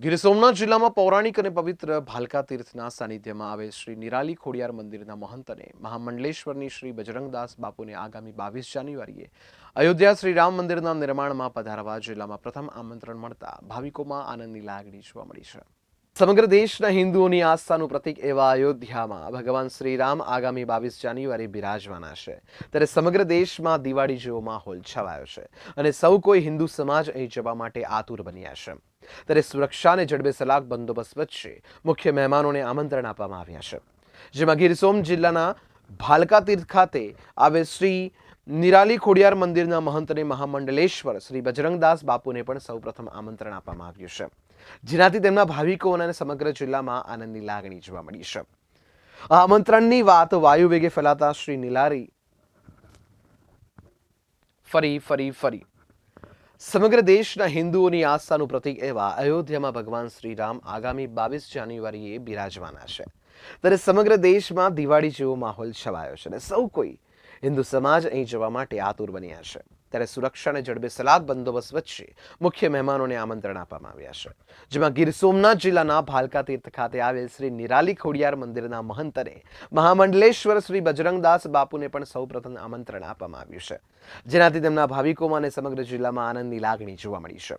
ગીર સોમનાથ જિલ્લામાં પૌરાણિક અને પવિત્ર ભાલકા તીર્થના સાનિધ્યમાં આવે શ્રી નિરાલી ખોડિયાર મંદિરના મહંતને મહામંડલેશ્વરની શ્રી બજરંગદાસ બાપુને આગામી બાવીસ જાન્યુઆરીએ અયોધ્યા શ્રી રામ મંદિરના નિર્માણમાં પધારવા જિલ્લામાં પ્રથમ આમંત્રણ મળતા ભાવિકોમાં આનંદની લાગણી જોવા મળી છે. સમગ્ર દેશના હિન્દુઓની આસ્થાનું પ્રતીક એવા અયોધ્યામાં ભગવાન શ્રીરામ આગામી બાવીસ જાન્યુઆરી બિરાજવાના છે. ત્યારે સમગ્ર દેશમાં દિવાળી જેવો માહોલ છવાયો છે અને સૌ કોઈ હિન્દુ સમાજ અહીં જવા માટે આતુર બન્યા છે. ત્યારે સુરક્ષાને જડબે બંદોબસ્ત વચ્ચે મુખ્ય મહેમાનોને આમંત્રણ આપવામાં આવ્યા છે. જેમાં ગીર જિલ્લાના ભાલકા તીર્થ ખાતે આવે શ્રી નિરાલી ખોડિયાર મંદિરના મહંત મહામંડલેશ્વર શ્રી બજરંગદાસ બાપુને પણ સૌપ્રથમ આમંત્રણ આપવામાં આવ્યું છે. જેનાથી તેમના ભાવિકો અને સમગ્ર જિલ્લામાં આનંદની લાગણી જોવા મળી છે. આ આમંત્રણની વાત વાયુ વેગે ફેલાતા શ્રી નિલારી ફરી ફરી ફરી સમગ્ર દેશના હિન્દુઓની આસ્થાનું પ્રતીક એવા અયોધ્યામાં ભગવાન શ્રીરામ આગામી બાવીસ જાન્યુઆરીએ બિરાજવાના છે. ત્યારે સમગ્ર દેશમાં દિવાળી જેવો માહોલ છવાયો છે અને સૌ કોઈ હિન્દુ સમાજ અહીં જવા માટે આતુર બન્યા છે. ત્યારે સુરક્ષાને જડબે સલાક બંદોબસ્ત વચ્ચે મુખ્ય મહેમાનોને આમંત્રણ આપવામાં આવ્યા છે. જેમાં ગીર સોમનાથ જિલ્લાના ભાલકા તીર્થ ખાતે આવેલ શ્રી નિરાલી ખોડિયાર મંદિરના મહંતને મહામંડલેશ્વર શ્રી બજરંગદાસ બાપુને પણ સૌપ્રથમ આમંત્રણ આપવામાં આવ્યું છે. જેનાથી તેમના ભાવિકોમાં અને સમગ્ર જિલ્લામાં આનંદની લાગણી જોવા મળી છે.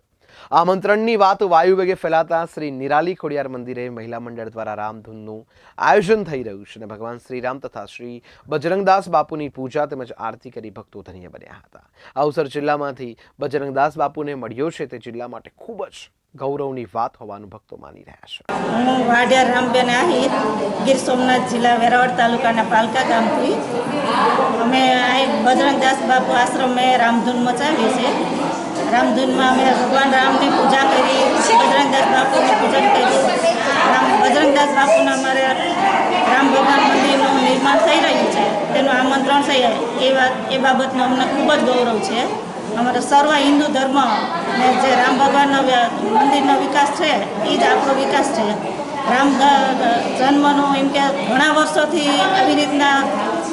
આમંત્રણની વાત વાયુવેગે ફેલાતા શ્રી નિરાલી ખોડિયાર મંદિરે મહિલા મંડળ દ્વારા રામધૂનનું આયોજન થઈ રહ્યું છે અને ભગવાન શ્રીરામ તથા શ્રી બજરંગદાસ બાપુની પૂજા તેમજ આરતી કરી ભક્તો ધન્ય બન્યા હતા. આ અવસર જિલ્લામાંથી બજરંગદાસ બાપુને મળ્યો છે તે જિલ્લા માટે ખૂબ જ ગૌરવની વાત હોવાનું ભક્તો માની રહ્યા છે. હું વાઢિયા રામબેન આહિર, ગીર સોમનાથ જિલ્લા વેરાવળ તાલુકાના પાલકા ગામથી. અમે અહીં બજરંગદાસ બાપુ આશ્રમે રામધૂન મચાવી છે રામધૂનમાં અમે ભગવાન રામની પૂજા કરી બજરંગદાસ બાપુનું પૂજન કર્યું. બજરંગદાસ બાપુના અમારે રામ ભગવાન મંદિરનું નિર્માણ થઈ રહ્યું છે. તેનું આમંત્રણ છે એ વાત, એ બાબતનો અમને ખૂબ જ ગૌરવ છે. અમારો સર્વ હિન્દુ ધર્મ ને જે રામ ભગવાનનો મંદિરનો વિકાસ છે એ જ આપણો વિકાસ છે. રામ જન્મનો એમ કે ઘણા વર્ષોથી આવી રીતના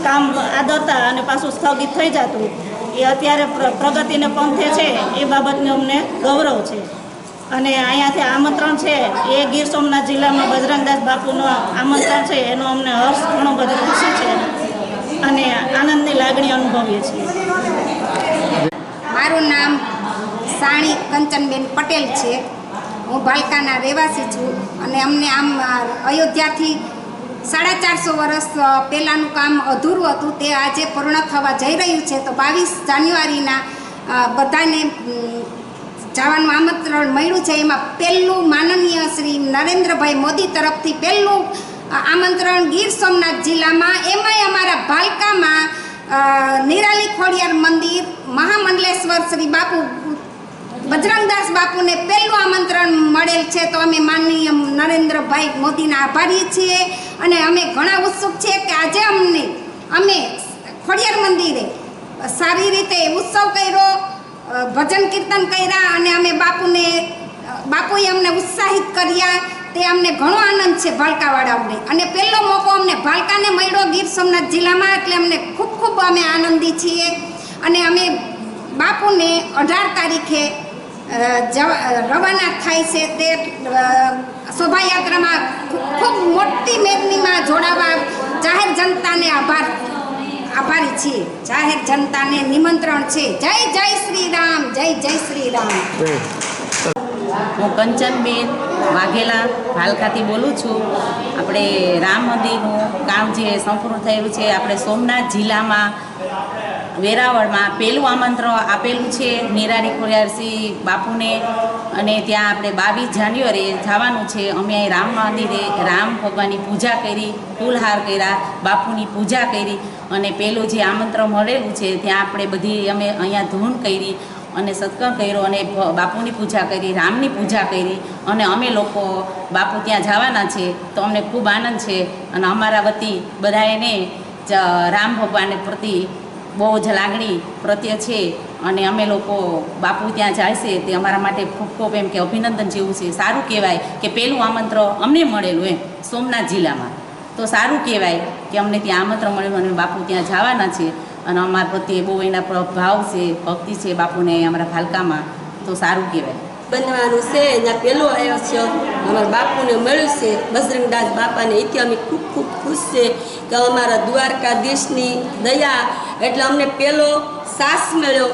કામ આદરતા અને પાછું સ્થગિત થઈ જતું. એ અત્યારે પ્ર- પ્રગતિને પંથે છે, એ બાબતનું અમને ગૌરવ છે. અને અહીંયાથી આમંત્રણ છે, એ ગીર સોમનાથ જિલ્લામાં બજરંગદાસ બાપુનું આમંત્રણ છે, એનો અમને હર્ષ, ઘણો બધો ખુશી છે. અને આનંદની લાગણી અનુભવીએ છીએ. મારું નામ સાણી કંચનબેન પટેલ છે. હું ભાલકાના રહેવાસી છું અને અમને આમ, અયોધ્યાથી સાડા ચારસો વર્ષ પહેલાંનું કામ અધૂરું હતું. તે આજે પૂર્ણ થવા જઈ રહ્યું છે. તો બાવીસ જાન્યુઆરીના બધાને જવાનું આમંત્રણ મળ્યું છે. એમાં પહેલું માનનીય શ્રી નરેન્દ્રભાઈ મોદી તરફથી પહેલું આમંત્રણ ગીર સોમનાથ જિલ્લામાં. એમાંય અમારા ભાલકામાં નિરાલી ખોડિયાર મંદિર, મહામંડલેશ્વર શ્રી બાપુ બજરંગદાસ બાપુને પહેલું આમંત્રણ મળેલ છે તો અમે માનનીય નરેન્દ્રભાઈ મોદીના આભારી છીએ અને અમે ઘણા ઉત્સુક છીએ કે આજે અમને, અમે ખોડિયાર મંદિરે સારી રીતે ઉત્સવ કર્યો ભજન કીર્તન કર્યા અને અમે બાપુને બાપુએ અમને ઉત્સાહિત કર્યા. તે અમને ઘણો આનંદ છે ભાલકાવાળાઓને અને પહેલો મોકો અમને ભાલકાને મળ્યો ગીર સોમનાથ જિલ્લામાં, એટલે અમને ખૂબ ખૂબ અમે આનંદી છીએ. અને અમે બાપુને અઢાર તારીખે રવાના થાય છે તે શોભાયાત્રામાં ખૂબ મોટી મેદનીમાં જોડાવા જાહેર જનતાને આભાર, આભારી છીએ. જાહેર જનતાને નિમંત્રણ છે. જય જય શ્રી રામ જય જય શ્રી રામ હું કંચનબેન વાઘેલા ભાલકાથી બોલું છું. આપણે રામ મંદિરનું કામ જે સંપૂર્ણ થયેલું છે, આપણે સોમનાથ જિલ્લામાં વેરાવળમાં પહેલું આમંત્રણ આપેલું છે. નિરારી ખોડિયારસિંહ બાપુને અને ત્યાં આપણે બાવીસ જાન્યુઆરીએ જવાનું છે. અમે અહીં રામ મંદિરે રામ ભગવાનની પૂજા કરી, ફૂલહાર કર્યા, બાપુની પૂજા કરી અને પહેલું જે આમંત્રણ મળેલું છે ત્યાં આપણે બધી અમે અહીંયા ધૂન કરી અને સત્કર્મ કર્યો અને બાપુની પૂજા કરી, રામની પૂજા કરી અને અમે લોકો બાપુ ત્યાં જવાના છે. તો અમને ખૂબ આનંદ છે અને અમારા વતી બધાએને રામ ભગવાન પ્રતિ બહુ જ લાગણી પ્રત્યે છે અને અમે લોકો બાપુ ત્યાં જાય છે તે અમારા માટે ખૂબ ખૂબ એમ કે અભિનંદન જેવું છે. સારું કહેવાય કે પહેલું આમંત્રણ અમને મળેલું એમ સોમનાથ જિલ્લામાં. તો સારું કહેવાય કે અમને ત્યાં આમંત્રણ મળેલું અને બાપુ ત્યાં જવાના છે અને અમારા પ્રત્યે બહુ એના પર, ભાવ છે, ભક્તિ છે બાપુને અમારા ભાલકામાં તો સારું કહેવાય. બનવાનું છે, એના પહેલો આવ્યો છે. અમારા બાપુને મળ્યું છે બજરંગદાસ બાપાને એથી અમે ખૂબ ખૂબ ખુશ છે કે અમારા દ્વારકાધીશની દયા. એટલે અમને પહેલો સાસ મળ્યો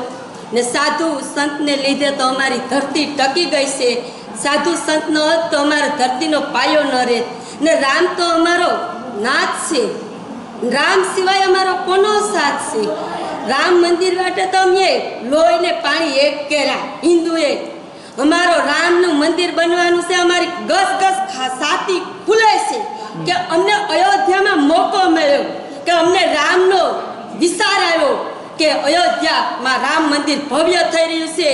ને સાધુ સંતને લીધે તો અમારી ધરતી ટકી ગઈ છે. સાધુ સંત ન હોત તો અમારા ધરતીનો પાયો ન રહેત ને રામ તો અમારો નાથ છે. રામ સિવાય અમારો કોનો સાથ છે? રામ મંદિર માટે તો અમે લોહીને પાણી એક કર્યા હિન્દુએ અમારો રામનું મંદિર બનવાનું છે, અમારી ગસ ગસ છાતી ખુલે છે કે અમને અયોધ્યામાં મોકો મળ્યો, કે અમને રામનો વિચાર આવ્યો કે અયોધ્યામાં રામ મંદિર ભવ્ય થઈ રહ્યું છે.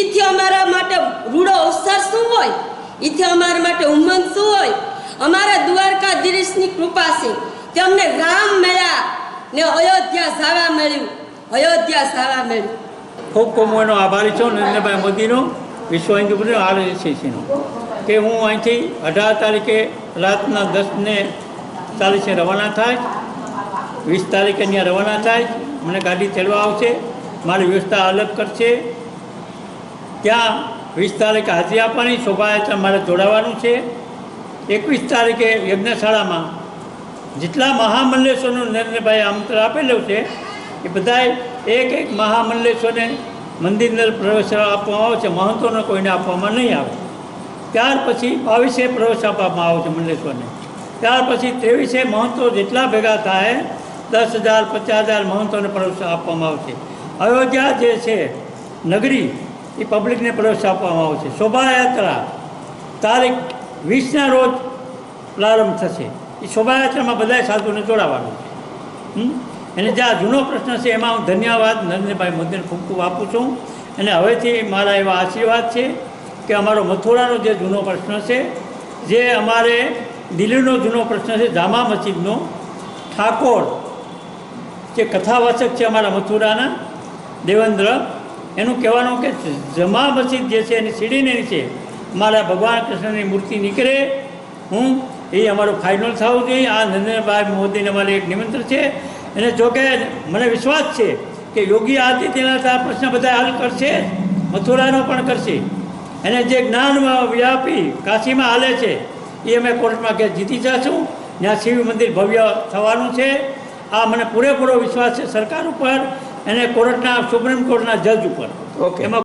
એથી અમારા માટે રૂડો અવસર શું હોય? એથી અમારા માટે ઉમંગ શું હોય? અમારા દ્વારકાધીશની કૃપા છે કે અમને રામ મળ્યા ને અયોધ્યા જાવા મળ્યું, અયોધ્યા જાવા મળ્યું. ખૂબ ખૂબ એનો આભારી છું, નરેન્દ્રભાઈ મોદીનો. વિશ્વ હિન્દુ પરિષદ આરએસસીસીનો કે હું અહીંથી અઢાર તારીખે રાતના દસને ચાલીસે રવાના થાય, વીસ તારીખે ત્યાં રવાના થાય, મને ગાડી ચડવા આવશે, મારી વ્યવસ્થા અલગ કરશે. ત્યાં વીસ તારીખે હાજરી આપવાની, શોભાયાત્રા મારે જોડાવાનું છે. એકવીસ તારીખે યજ્ઞશાળામાં જેટલા મહામંડલેશ્વરનું નરેન્દ્રભાઈ આમંત્રણ આપેલું છે, એ બધાય એક એક મહામંડલેશ્વરને મંદિરની પ્રવેશ આપવામાં આવે છે મહંતોને કોઈને આપવામાં નહીં આવે. ત્યાર પછી બાવીસે પ્રવેશ આપવામાં આવે છે મંડલેશ્વરને ત્યાર પછી ત્રેવીસે મહંતો જેટલા ભેગા થાય, દસ હજાર, પચાસ હજાર મહંતોને પ્રવેશ આપવામાં આવશે અયોધ્યા જે છે, નગરી, એ પબ્લિકને પ્રવેશ આપવામાં આવશે શોભાયાત્રા તારીખ વીસના રોજ પ્રારંભ થશે. એ શોભાયાત્રામાં બધા સાધુને જોડાવાનું છે? અને જે આ જૂનો પ્રશ્ન છે, એમાં હું ધન્યવાદ નરેન્દ્રભાઈ મોદીને ખૂબ ખૂબ આપું છું. અને હવેથી મારા એવા આશીર્વાદ છે કે અમારો મથુરાનો જે જૂનો પ્રશ્ન છે, જે અમારે દિલ્હીનો જૂનો પ્રશ્ન છે, જામા મસ્જિદનો, ઠાકોર, જે કથાવાચક છે અમારા મથુરાના, દેવેન્દ્ર, એનું કહેવાનું કે જમા મસ્જિદ જે છે, એની સીડીને નીચે મારા ભગવાન કૃષ્ણની મૂર્તિ નીકળે. હું એ અમારું ફાઇનલ થવું જોઈએ. આ નરેન્દ્રભાઈ મોદીને અમારે એક નિમંત્રણ છે. અને જોકે મને વિશ્વાસ છે કે યોગી આદિત્યનાથ આ પ્રશ્ન બધા હલ કરશે મથુરાનો પણ કરશે. અને જે જ્ઞાન વ્યાપી કાશીમાં હાલે છે એ અમે કોર્ટમાં કે જીતી જશું. ત્યાં શિવ મંદિર ભવ્ય થવાનું છે. આ મને પૂરેપૂરો વિશ્વાસ છે સરકાર ઉપર અને કોર્ટના સુપ્રીમ કોર્ટના જજ ઉપર. ઓકે. એમાં